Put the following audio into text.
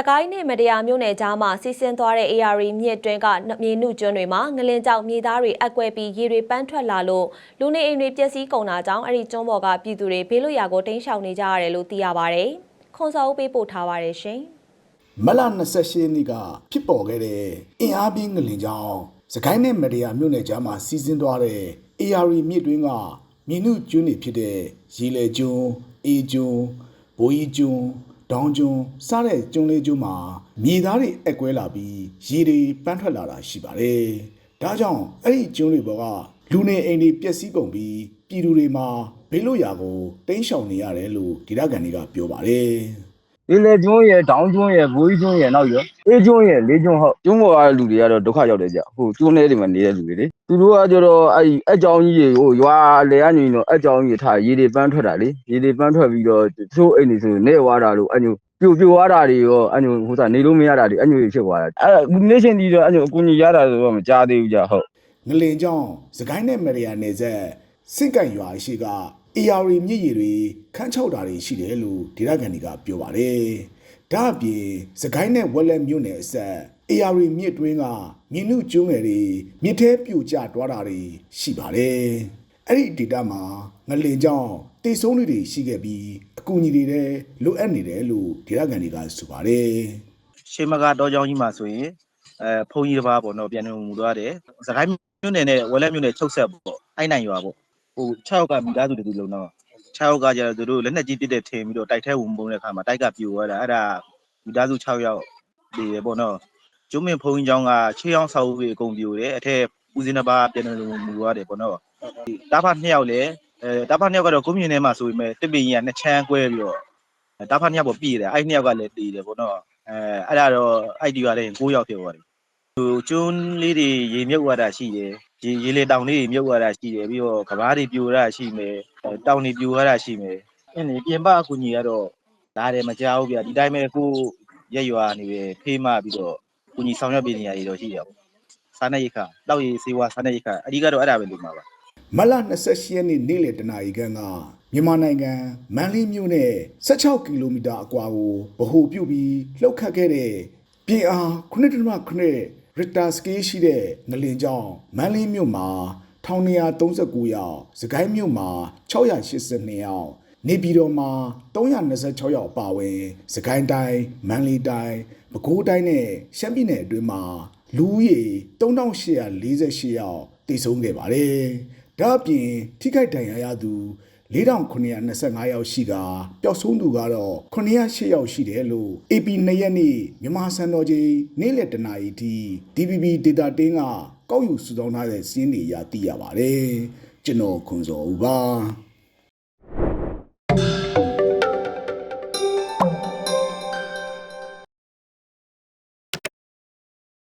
စကိုင်းနဲ့မတရားမြို့နယ်ကြားမှာစီးဆင်းသွားတဲ့ AR မြစ်တွင်းကမြေနုကျွန်းတွေမှာငလင်ကြောက်မြေသားတွေအကွဲပြီးရေတွေပန်းထွက်လာလို့လူနေအိမ်တွေပျက်စီးကုန်တာကြောင့်အဲ့ဒီကျွန်းပေါ်ကပြည်သူတွေဘေးလွတ်ရာကိုတင်းရှောင်နေကြရတယ်လို့သိရပါဗျ။ခွန်စောဦးပေးပို့ထားပါတယ်ရှင်။မလ28ရက်နေ့ကဖြစ်ပေါ်ခဲ့တဲ့အင်အားပြင်းငလင်ကြောင့်စကိုင်းနဲ့မရယာမြို့နယ်ကြားမှာစီးဆင်းသွားတဲ့ AR မြစ်တွင်းကမြင်းနုကျွန်းတွေဖြစ်တဲ့ရေလေကျွန်း၊အေကျွန်း၊ဘိုးကြီးကျွန်း၊ ဒေါင်းကျွန်းစတဲ့ကျွန်းလေးကျွန်းမှာမြေသားတွေအက်ကွဲလာပြီးရေတွေပန်းထွက်လာတာရှိပါတယ်။ဒါကြောင့်အဲ့ဒီကျွန်းတွေပေါ်ကလူနေအိမ်တွေပျက်စီးကုန်ပြီးပြည်သူတွေမှာဘေးလွတ်ရာကိုတင်းရှောင်နေရတယ်လို့ဒေသခံတွေကပြောပါတယ်။ ဒီလေကျွန်းရယ်ဒေါင်းကျွန်းရယ်ဘိုးကြီးကျွန်းရယ်နောက်ရယ်အေးကျွန်းရယ်လေးကျွန်းဟုတ်ကျွန်းပေါ်ကလူတွေကတော့ဒုက္ခရောက်တယ်ကြဟိုကျွန်းထဲတွေမှာနေတဲ့လူတွေလေသူတို့ကကျတော့အဲ့ဒီအကြောင်းကြီးတွေဟိုရွာလေကနေတော့အကြောင်းကြီးထားရေတွေပန်းထွက်တာလေရေတွေပန်းထွက်ပြီးတော့သူတို့အိမ်တွေဆိုနေဝါတာလို့အညိုပြိုပြိုသွားတာတွေရောအညိုဟိုစားနေလို့မရတာတွေအညိုဖြစ်သွားတာအဲ့အခုနေရှင်ဒီတော့အညိုအကူကြီးရတာဆိုတော့မကြားသေးဘူးကြဟုတ်ငလင်ကြောင့်စကိုင်းနဲ့မရယာနယ်ဆက်စင့်ကန်ရွာရှိက AR မြစ်ရည်တွေခန်းချောက်တာတွေရှိတယ်လို့ဒေသခံတွေကပြောပါတယ်။ဒါအပြင်စကိုင်းနဲ့ဝက်လက်မြို့နယ်အဆက် AR မြစ်တွင်းကမြင်းနုကျွန်းငယ်တွေမြစ်ထဲပြိုကျတွားတာတွေရှိပါတယ်။အဲ့ဒီဒေတာမှာငလင်ကြောင့်တိတ်ဆုံးတွေရှိခဲ့ပြီးအကူအညီတွေလည်းလိုအပ်နေတယ်လို့ဒေသခံတွေကဆိုပါတယ်ရှေးမကတော့ကြောင်းကြီးမှာဆိုရင်အဲဖုန်ကြီးတစ်ပါးပေါ့နော်ပြန်နေမူသွားတယ်စကိုင်းမြို့နယ်နဲ့ဝက်လက်မြို့နယ်ချုပ်ဆက်ပေါ့အိုက်နိုင်ရွာပေါ့ ဟို6ယောက်ကမိသားစုတွေသူလုံတော့6ယောက်ကကျတော့သူတို့လက်နက်ကြီးပစ်တဲ့ထင်ပြီးတော့တိုက်ထဲဝင်ပုံတဲ့ခါမှာတိုက်ကပြိုသွားတာအဲ့ဒါမိသားစု6ယောက်ဒီပေါ့နော်ကျုံးမင်းဖုန်းကြီးကျောင်းက6ယောက်ဆောက်ဦးပြီးအကုန်ပြိုတယ်အထက်ဦးစင်းတစ်ပါးပြန်လည်မူသွားတယ်ပေါ့နော်တာဖာ2ယောက်လည်းအဲတာဖာ2ယောက်ကတော့ကွန်မြူနတီမှာဆိုပေမဲ့တစ်ပင်ကြီးကနှစ်ချမ်းကွဲပြီးတော့တာဖာ2ယောက်ပေါ့ပြည်တယ်အဲ့2ယောက်ကလည်းတည်တယ်ပေါ့နော်အဲအဲ့ဒါတော့ ID ကလည်း9ယောက်ဖြစ်သွားတယ်ဟိုကျွန်းလေးတွေရေမြုပ်သွားတာရှိတယ် ရေရေလေတောင်လေးတွေမြုပ်သွားတာရှိတယ်ပြီးတော့ကဘားတွေပြိုတာရှိမယ်အဲတောင်တွေပြိုသွားတာရှိမယ်အဲ့ဒီပြင်ပအကူကြီးကတော့ဒါတယ်မကြောက်ဘူးဗျဒီတိုင်းပဲကိုရက်ရွာနေပဲဖေးမပြီးတော့ကူညီဆောင်ရွက်ပေးနေရတွေတော့ရှိတယ်ပေါ့စားနေရိခါတောက်ရည်စေဝါစားနေရိခါအဓိကတော့အဲ့ဒါပဲလုပ်မှာပါမလ28ရက်နေ့နေ့လယ်တနာရီခန့်ကမြန်မာနိုင်ငံမန်လေးမြို့နဲ့16ကီလိုမီတာအကွာကိုဗဟိုပြုပြီးလှုပ်ခတ်ခဲ့တဲ့ပြင်အား9.9 ရစ်တာစကေးရှိတဲ့ငလင်ကြောင့်မန်လေးမြို့မှာ1939ယောက်စကိုင်းမြို့မှာ682ယောက်နေပြည်တော်မှာ326ယောက်အပါအဝင်စကိုင်းတိုင်းမန်လေးတိုင်းပဲခူးတိုင်းနဲ့ရှမ်းပြည်နယ်အတွင်းမှာလူဦးရေ3848ယောက်တည်ဆုံးခဲ့ပါတယ်။ဒါ့အပြင်ထိခိုက်ဒဏ်ရာရသူ 4925ယောက်ရှိကပျောက်ဆုံးသူကတော့908ယောက်ရှိတယ်လို့ AP 2ရက်နေ့မြန်မာစံတော်ချိန်နေ့လယ်တနာရီထိ DPP Data တင်းကကောက်ယူစုဆောင်းထားတဲ့စီးရင်တွေအရသိရပါတယ်။ကျွန်တော်ခွန်စောဦးပါ။